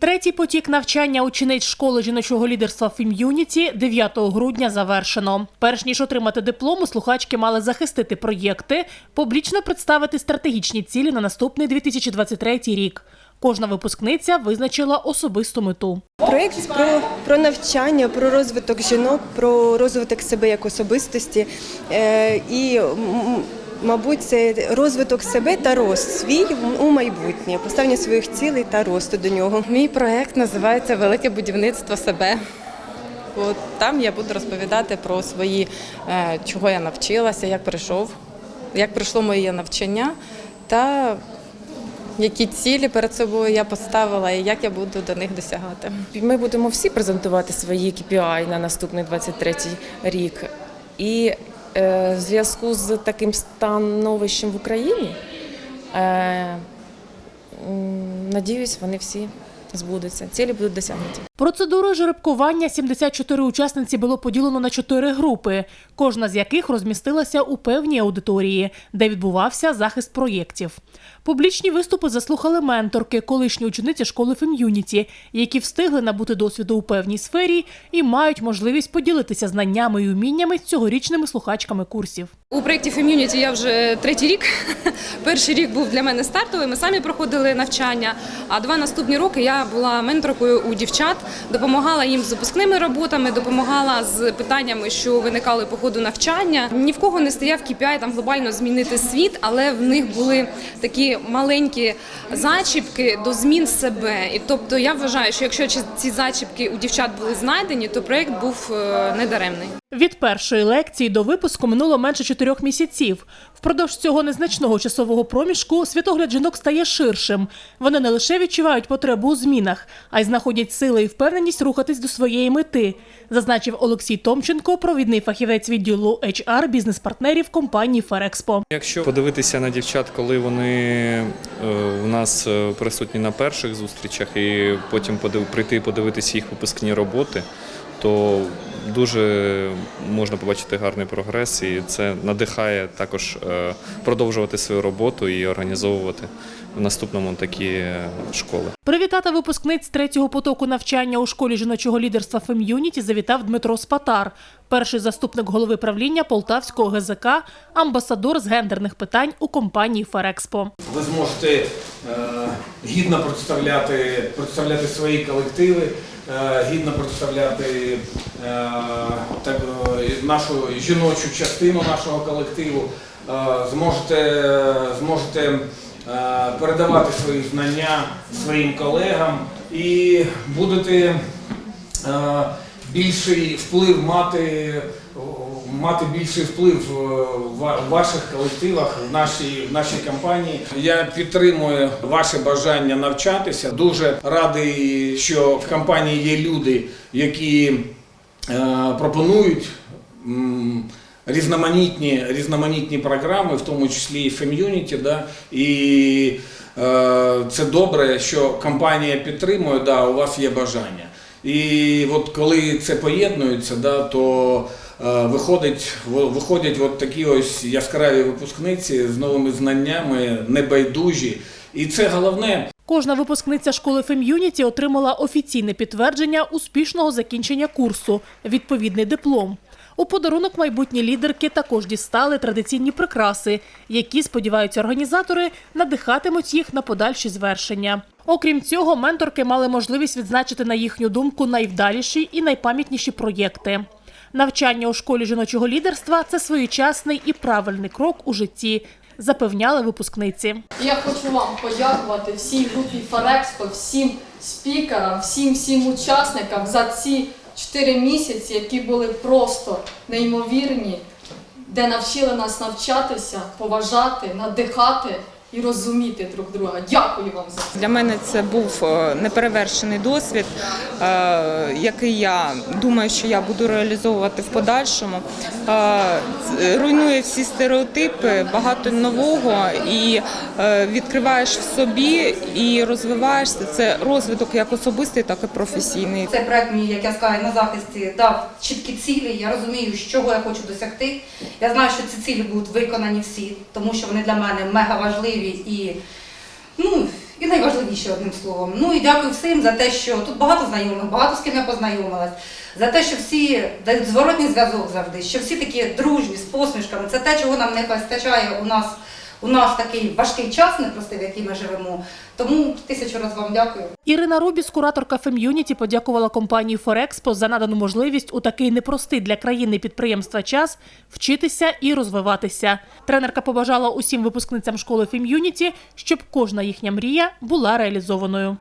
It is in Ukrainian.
Третій потік навчання учениць школи жіночого лідерства Фім'юніті 9 грудня завершено. Перш ніж отримати диплом, слухачки мали захистити проєкти, публічно представити стратегічні цілі на наступний 2023 рік. Кожна випускниця визначила особисту мету. Проєкт про, про навчання, про розвиток жінок, про розвиток себе як особистості. Е, і, мабуть, це розвиток себе та рост свій у майбутнє, поставлення своїх цілей та росту до нього. Мій проект називається Велике будівництво себе. От там я буду розповідати про свої, е, чого я навчилася, як прийшов, як пройшло моє навчання та які цілі перед собою я поставила і як я буду до них досягати. Ми будемо всі презентувати свої KPI на наступний 23 рік. І в зв'язку з таким становищем в Україні, е, надіюсь, вони всі збудуться. Цілі будуть досягнуті. Процедурою жеребкування 74 учасниці було поділено на чотири групи, кожна з яких розмістилася у певній аудиторії, де відбувався захист проєктів. Публічні виступи заслухали менторки, колишні учениці школи Фем'юніті, які встигли набути досвіду у певній сфері і мають можливість поділитися знаннями і уміннями з цьогорічними слухачками курсів. У проєкті Фем'юніті я вже третій рік. Перший рік був для мене стартовий. Ми самі проходили навчання. А два наступні роки я була менторкою у дівчат, допомагала їм з випускними роботами, допомагала з питаннями, що виникали по ходу навчання. Ні в кого не стояв KPI там глобально змінити світ, але в них були такі маленькі зачіпки до змін себе. І тобто я вважаю, що якщо ці зачіпки у дівчат були знайдені, то проєкт був е, недаремний. Від першої лекції до випуску минуло менше чотирьох місяців. Впродовж цього незначного часового проміжку світогляд жінок стає ширшим. Вони не лише відчувають потребу у змінах, а й знаходять сили і впевненість рухатись до своєї мети, зазначив Олексій Томченко, провідний фахівець відділу HR бізнес-партнерів компанії Ферекспо. Якщо подивитися на дівчат, коли вони е, у нас е, присутні на перших зустрічах, і потім прийти подивитися їх випускні роботи, то дуже можна побачити гарний прогрес, і це надихає також е, продовжувати свою роботу і організовувати в наступному такі школи. Привітати випускниць третього потоку навчання у школі жіночого лідерства Фем'юніті завітав Дмитро Спатар, перший заступник голови правління Полтавського ГЗК, амбасадор з гендерних питань у компанії Ферекспо. Ви зможете е, гідно представляти, представляти свої колективи, гідно представляти е, так, е, нашу жіночу частину нашого колективу, е, зможете, зможете е, передавати свої знання своїм колегам і будете е, більший вплив мати, мати більший вплив в ваших колективах, в нашій, в нашій компанії. Я підтримую ваше бажання навчатися. Дуже радий, що в компанії є люди, які е, пропонують. Різноманітні, різноманітні програми, в тому числі і Фем'юніті, да, і е, це добре, що компанія підтримує, да, у вас є бажання. І от коли це поєднується, да, то виходить, в- виходять от такі ось яскраві випускниці з новими знаннями, небайдужі. І це головне, Кожна випускниця школи Фем'юніті отримала офіційне підтвердження успішного закінчення курсу, відповідний диплом. У подарунок майбутні лідерки також дістали традиційні прикраси, які, сподіваються організатори, надихатимуть їх на подальші звершення. Окрім цього, менторки мали можливість відзначити на їхню думку найвдаліші і найпам'ятніші проєкти. Навчання у школі жіночого лідерства це своєчасний і правильний крок у житті, запевняли випускниці. Я хочу вам подякувати всій групі Фарекспо, всім спікерам, всім всім учасникам за ці 4 місяці, які були просто неймовірні, де навчили нас навчатися, поважати, надихати і розуміти друг друга. Дякую вам за це. Для мене це був е, неперевершений досвід, е, який я думаю, що я буду реалізовувати в подальшому. Е, Руйнує всі стереотипи, багато нового і відкриваєш в собі і розвиваєшся. Це розвиток як особистий, так і професійний. Цей проект мій, як я сказала, на захисті дав чіткі цілі. Я розумію, з чого я хочу досягти. Я знаю, що ці цілі будуть виконані всі, тому що вони для мене мега важливі і, ну, і найважливіші. Одним словом. Ну і дякую всім за те, що тут багато знайомих, багато з ким я познайомилась. За те, що всі дають зворотній зв'язок завжди, що всі такі дружні, з посмішками. Це те, чого нам не вистачає у нас у наш такий важкий час, непростий, в який ми живемо. Тому тисячу раз вам дякую. Ірина Рубіс, кураторка Фем'юніті, подякувала компанії Форекспо за надану можливість у такий непростий для країни підприємства час вчитися і розвиватися. Тренерка побажала усім випускницям школи Фем'юніті, щоб кожна їхня мрія була реалізованою.